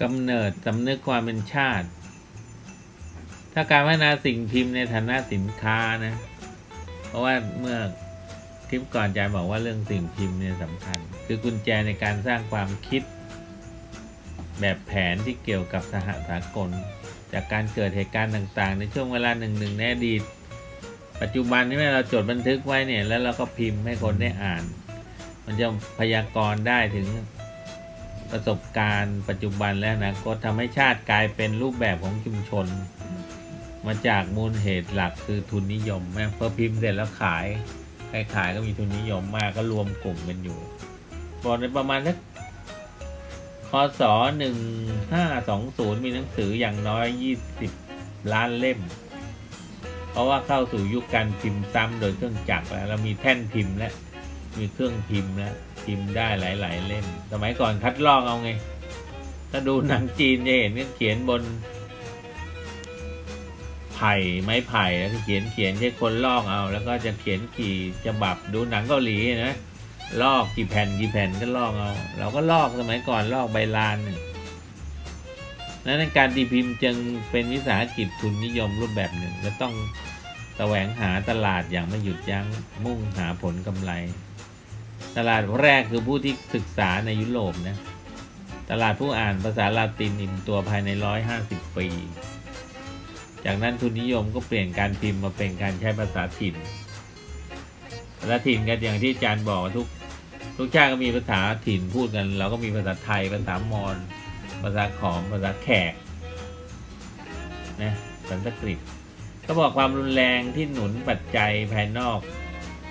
กำเนิดสำนึกความเป็นชาติ ถ้าการพัฒนาสิ่งพิมพ์ในฐานะสินค้านะ เพราะว่าเมื่อคลิปก่อนอาจารย์บอกว่าเรื่องสิ่งพิมพ์เนี่ยสำคัญ คือกุญแจในการสร้างความคิด แบบแผนที่เกี่ยวกับสหสากล จากการเกิดเหตุการณ์ต่างๆ ในช่วงเวลาหนึ่งหนึ่งในอดีตปัจจุบันนี่แม่เราจดบันทึกไว้เนี่ยแล้วเราก็พิมพ์ให้คนได้อ่าน มันจะพยากรณ์ได้ถึง ประสบการณ์ปัจจุบันและอนะก็ทำให้ชาติกลายเป็นรูปแบบของชุมชน มาจากมูลเหตุหลักคือทุนนิยมแม่พอพิมพ์เสร็จแล้วขายใครขายก็มีทุนนิยมมากก็รวมกลุ่มกันอยู่บอกในประมาณสักคศหนึ่งห้าสองศูนย์มีหนังสืออย่างน้อยยี่สิบล้านเล่ม เพราะว่าเข้าสู่ยุคการพิมพ์ซ้ำโดยเครื่องจักรแล้วเรามีแท่นพิมพ์และมีเครื่องพิมพ์แล้ว พิมพ์ได้หลายๆเล่ม สมัยก่อนคัดลอกเอาไง ถ้าดูหนังจีนจะเห็นก็เขียนบน ไผ่ไม้ไผ่แล้วเขียนเขียนใช้คนลอกเอา แล้วก็จะเขียนกี่ฉบับดูหนังเกาหลีนะลอกกี่แผ่นกี่แผ่นก็ลอกเอา เราก็ลอกสมัยก่อนลอกใบลานนี่นั้นในการตีพิมพ์จึงเป็นวิสาหกิจทุนนิยมรูปแบบหนึ่งและต้องแสวงหาตลาดอย่างไม่หยุดยั้งมุ่งหาผลกำไร ตลาดแรกคือผู้ที่ศึกษาในยุโรปนะตลาดผู้อ่านภาษาลาตินอิ่มตัวภายในร้อยห้าสิบปี จากนั้นทุนนิยมก็เปลี่ยนการพิมพ์มาเป็นการใช้ภาษาถิ่น ภาษาถิ่นก็อย่างที่อาจารย์บอกทุกทุกชาติก็มีภาษาถิ่นพูดกันเราก็มีภาษาไทยภาษามอญภาษาขอมภาษาแขกนะสันสกฤตก็บอกความรุนแรงที่หนุนปัจจัยภายนอก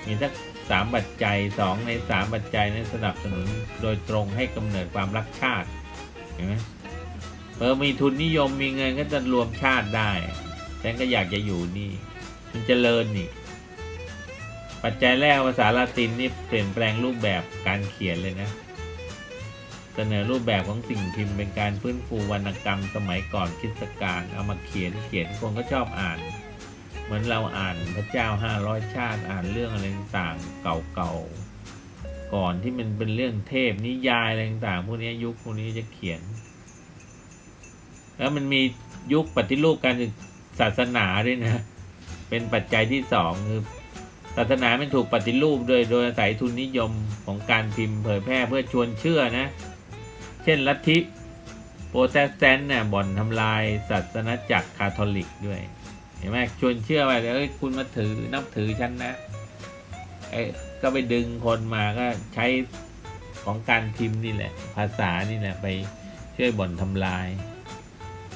มีสัก สามปัจจัยสองในสามปัจจัยนั้นสนับสนุนโดยตรงให้กำเนิดความรักชาติเห็นไหมเออมีทุนนิยมมีเงินก็จะรวมชาติได้ฉันก็อยากจะอยู่นี่ มันเจริญนี่ ปัจจัยแรกภาษาละตินนี่เปลี่ยนแปลงรูปแบบการเขียนเลยนะ เสนอรูปแบบของสิ่งพิมพ์เป็นการฟื้นฟูวรรณกรรมสมัยก่อนคริสกาลเอามาเขียนเขียนคนก็ชอบอ่าน เหมือนเราอ่านพระเจ้าห้าร้อยชาติอ่านเรื่องอะไรต่างๆเก่าๆก่อนที่มันเป็นเรื่องเทพนิยายอะไรต่างๆพวกนี้ยุคพวกนี้จะเขียน แล้วมันมียุคปฏิรูปการศาสนาด้วยนะ เป็นปัจจัยที่สองคือศาสนามันถูกปฏิรูปโดยโดยอาศัยทุนนิยมของการพิมพ์เผยแพร่เพื่อชวนเชื่อนะ เช่นลัทธิโปรเตสแตนต์เนี่ยบ่อนทำลายศาสนาจักรคาทอลิกด้วย ห็นไหมชวนเชื่อว่าเอ้ยคุณมาถือนับถือฉันนะเอ้ก็ไปดึงคนมาก็ใช้ของการพิมพ์นี่แหละ ภาษานี่แหละไปช่วยบ่อนทำลาย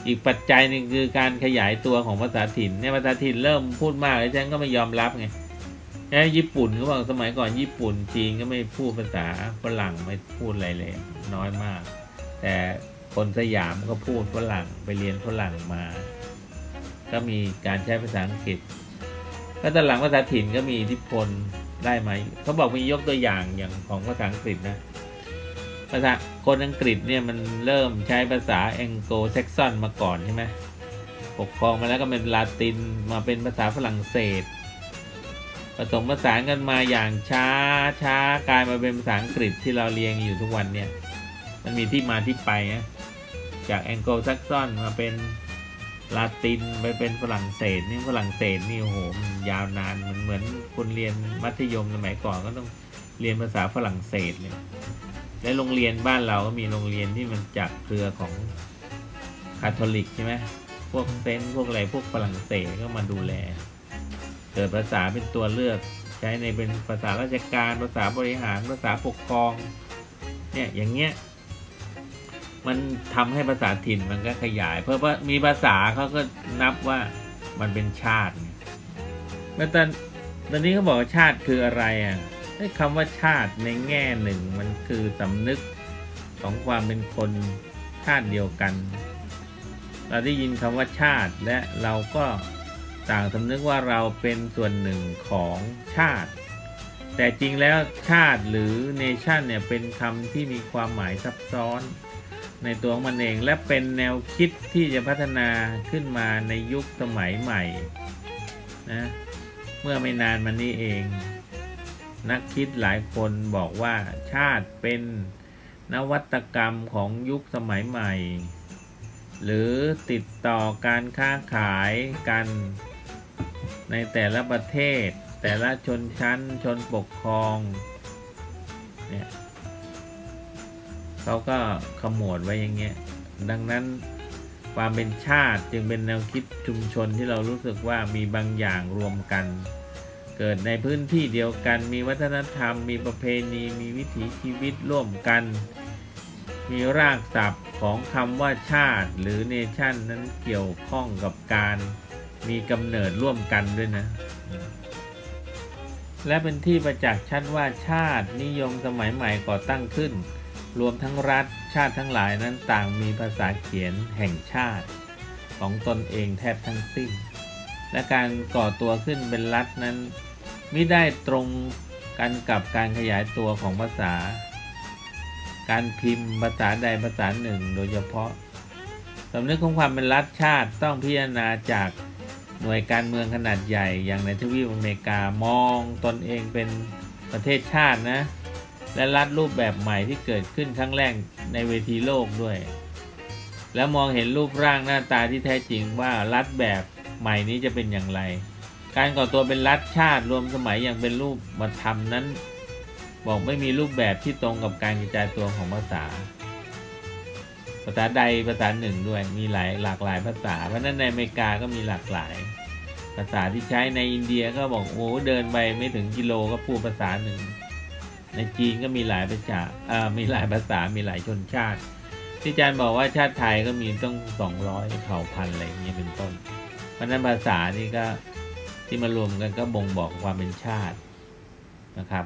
อีกปัจจัยหนึ่งคือการขยายตัวของภาษาถิ่นเนี่ยภาษาถิ่นเริ่มพูดมากแล้วฉันก็ไม่ยอมรับไงแล้ญี่ปุ่นเขาบอกสมัยก่อนญี่ปุ่นจีนก็ไม่พูดภาษาฝรั่งไม่พูดอะไรเลยน้อยมาก แต่คนสยามก็พูดฝรั่งไปเรียนฝรั่งมา ก็มีการใช้ภาษาอังกฤษแล้วตอนหลังภาษาถิ่นก็มีอิทธิพลได้ไหมเขาบอกมียกตัวอย่างอย่างของภาษาอังกฤษนะภาษาคนอังกฤษเนี่ยมันเริ่มใช้ภาษาแองโกลแซกซอนมาก่อนใช่ไหมปกครองมาแล้วก็เป็นลาตินมาเป็นภาษาฝรั่งเศสผสมผสานกันมาอย่างช้าช้ากลายมาเป็นภาษาอังกฤษที่เราเรียนอยู่ทุกวันเนี่ย มันมีที่มาที่ไปนะจากแองโกลแซกซอนมาเป็น ลาตินไปเป็นฝรั่งเศสนี่ฝรั่งเศสนี่โอ้โหยาวนานเหมันเหมือนคุณเรียนมัธยมสมัยก่อนก็ต้องเรียนภาษาฝรั่งเศสเลยและโรงเรียนบ้านเราก็มีโรงเรียนที่มันจากเครือของคาทอลิกใช่ไหมพวกเซนพวกอะไรพวกฝรั่งเศสก็มาดูแล เกิดภาษาเป็นตัวเลือกใช้ในเป็นภาษาราชการภาษาบริหารภาษาปกครองเนี่ยอย่างเงี้ย มันทำให้ภาษาถิ่นมันก็ขยาย เพราะว่ามีภาษาเขาก็นับว่ามันเป็นชาติแล้วตอนตอนนี้เขาบอกว่าชาติคืออะไรอะคำว่าชาติในแง่หนึ่งมันคือสำนึกของความเป็นคนชาติเดียวกัน เราได้ยินคำว่าชาติและเราก็ต่างสำนึกว่าเราเป็นส่วนหนึ่งของชาติ แต่จริงแล้วชาติหรือเนชั่นเนี่ยเป็นคำที่มีความหมายซับซ้อน ในตัวของมันเองและเป็นแนวคิดที่จะพัฒนาขึ้นมาในยุคสมัยใหม่นะเมื่อไม่นานมานี้เอง นักคิดหลายคนบอกว่าชาติเป็นนวัตกรรมของยุคสมัยใหม่ หรือติดต่อการค้าขายกัน ในแต่ละประเทศ แต่ละชนชั้นชนปกครองเนี่ย เขาก็ขมวดไว้อย่างเงี้ย ดังนั้นความเป็นชาติจึงเป็นแนวคิดชุมชนที่เรารู้สึกว่ามีบางอย่างรวมกัน เกิดในพื้นที่เดียวกัน มีวัฒนธรรม มีประเพณี มีวิถีชีวิตร่วมกัน มีรากศัพท์ของคำว่าชาติหรือเนชั่นนั้นเกี่ยวข้องกับการมีกำเนิดร่วมกันด้วยนะ และเป็นที่ประจักษ์ชัดว่าชาตินิยมสมัยใหม่ก่อตั้งขึ้น รวมทั้งรัฐชาติทั้งหลายนั้นต่างมีภาษาเขียนแห่งชาติ ของตนเองแทบทั้งสิ้น และการก่อตัวขึ้นเป็นรัฐนั้นไม่ได้ตรงกันกับการขยายตัวของภาษา การพิมพ์ภาษาใดภาษาหนึ่งโดยเฉพาะสำนึกของความเป็นรัฐชาติต้องพิจารณาจากหน่วยการเมืองขนาดใหญ่อย่างในทวีปอเมริกามองตนเองเป็นประเทศชาตินะ และรัฐรูปแบบใหม่ที่เกิดขึ้นครั้งแรกในเวทีโลกด้วย แล้วมองเห็นรูปร่างหน้าตาที่แท้จริงว่ารัฐแบบใหม่นี้จะเป็นอย่างไร การก่อตัวเป็นรัฐชาติรวมสมัยอย่างเป็นรูปมาทำนั้น บอกไม่มีรูปแบบที่ตรงกับการกระจายตัวของภาษา ภาษาใดภาษาหนึ่งด้วยมีหลายหลากหลายภาษาเพราะนั้นในอเมริกาก็มีหลากหลาย ภาษาที่ใช้ในอินเดียก็บอกโอ้เดินไปไม่ถึงกิโลก็พูดภาษาหนึ่ง ในจีนก็มีหลายภาษาอ่ามีหลายภาษา มีหลายชนชาติ ที่อาจารย์บอกว่าชาติไทยก็มีต้องสองร้อยเผ่าพันธุ์อะไรอย่างเงี้ยเป็นต้น เพราะฉะนั้นภาษานี่ก็ที่มารวมกันก็บ่งบอกความเป็นชาตินะครับ